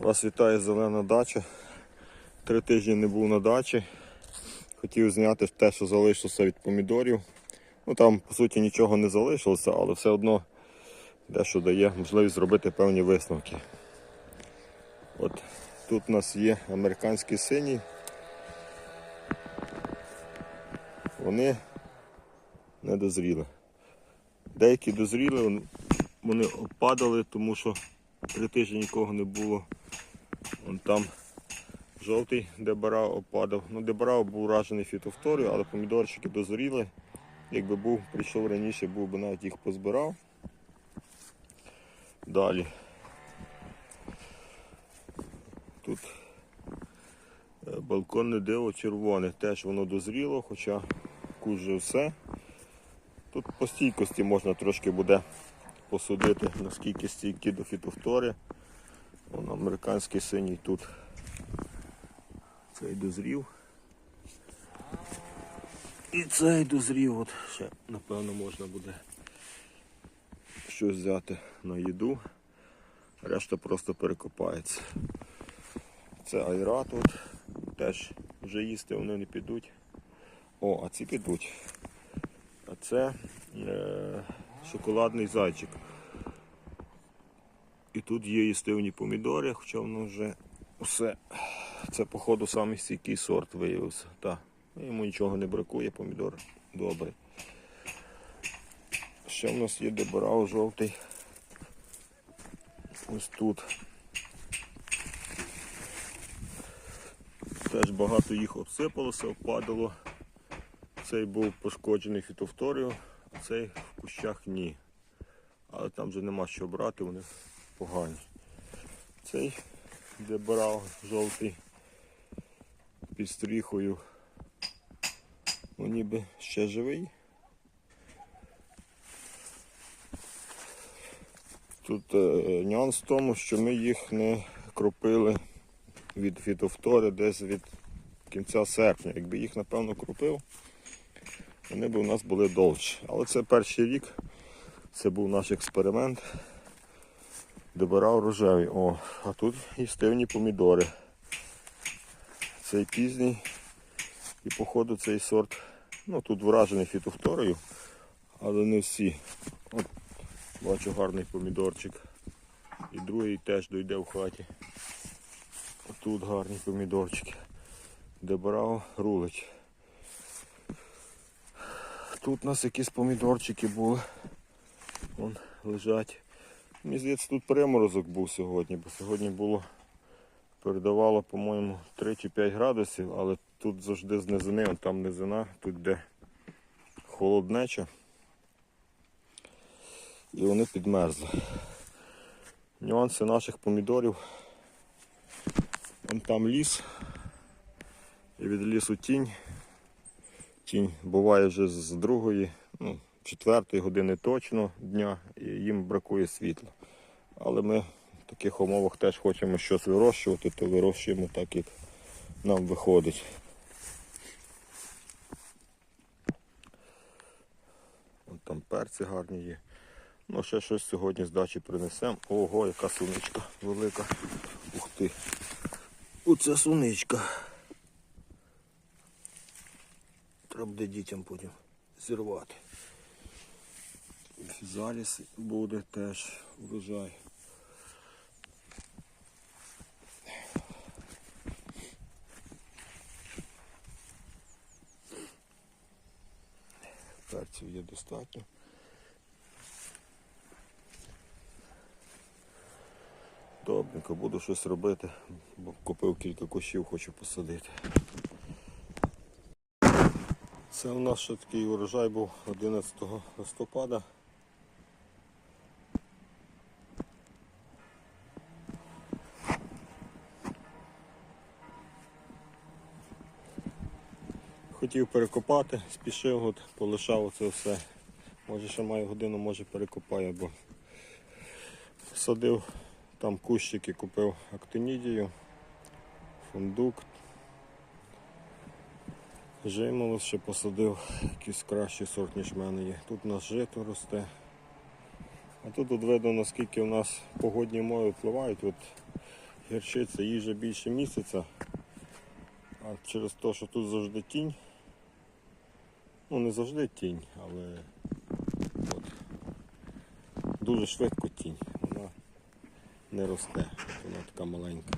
Вас вітає зелена дача. Три тижні не був на дачі. Хотів зняти те, що залишилося від помідорів. Ну там по суті нічого не залишилося, але все одно дещо дає можливість зробити певні висновки. От тут у нас є американський синій. Вони не дозріли. Деякі дозріли, вони- опадали, тому що три тижні нікого не було. Вон там жовтий дебара опадав. Ну, дебара був уражений фітофторою, але помідорчики дозріли. Якби був, прийшов раніше, був би навіть їх позбирав. Далі. Тут е, балконне диво червоне, теж воно дозріло, хоча куже все. Тут по стійкості можна трошки буде посудити, наскільки стійкі до фітофтори. Вон американський синій тут. Цей дозрів. І цей дозрів. От ще, напевно, можна буде щось взяти на їду. Решта просто перекопається. Це айрат от. Теж вже їсти вони не підуть. О, а ці підуть. А це е, шоколадний зайчик. Тут є їстивні помідори, хоча воно вже все. Це, походу, самий стійкий сорт виявився. Так. Йому нічого не бракує, помідор добрий. Ще в нас є дебарау жовтий. Ось тут. Теж багато їх обсипалося, впадало. Цей був пошкоджений фітофторією, а цей в кущах ні. Але там вже нема що брати, вони погані. Цей де брав жовтий під стріхою. Ну ніби ще живий. Тут е, нюанс в тому, що ми їх не кропили від фітофтори десь від кінця серпня. Якби їх напевно кропив, вони б у нас були довші. Але це перший рік, це був наш експеримент. Добирав рожеві. О, а тут їстивні помідори. Цей пізній. І походу цей сорт, ну тут вражений фітофторою, але не всі. От бачу гарний помідорчик. І другий теж дойде в хаті. Тут гарні помідорчики. Дебрав рулить. Тут у нас якісь помідорчики були. Вон лежать. Мені здається, тут приморозок був сьогодні, бо сьогодні було передавало, по-моєму, 3 чи 5 градусів, але тут завжди з низини, вон там низина, тут де холоднеча. І вони підмерзли. Нюанси наших помідорів. Вон там ліс. І від лісу тінь. Тінь буває вже з другої, ну, четвертої години точно дня, і їм бракує світла. Але ми в таких умовах теж хочемо щось вирощувати, то вирощуємо так, як нам виходить. Вон там перці гарні є. Ну, ще щось сьогодні з дачі принесемо. Ого, яка суничка велика. Ух ти. Оце суничка. Треба буде дітям потім зірвати. Заліз буде теж врожай. Перців є достатньо. Добренько, буду щось робити, бо купив кілька кущів, хочу посадити. Це у нас ще такий урожай був 11 листопада. Хотів перекопати, спішив, от полишав це все. Може ще маю годину, може перекопаю, бо садив там кущики, купив актинідію, фундук, Жимолос ще посадив якийсь кращий сорт, ніж в мене є. Тут у нас жито росте. А тут от видно наскільки у нас погодні умови впливають. От гірчиця їй вже більше місяця. А через те, що тут завжди тінь. Ну не завжди тінь, але от, дуже швидко тінь. Вона не росте. Вона така маленька.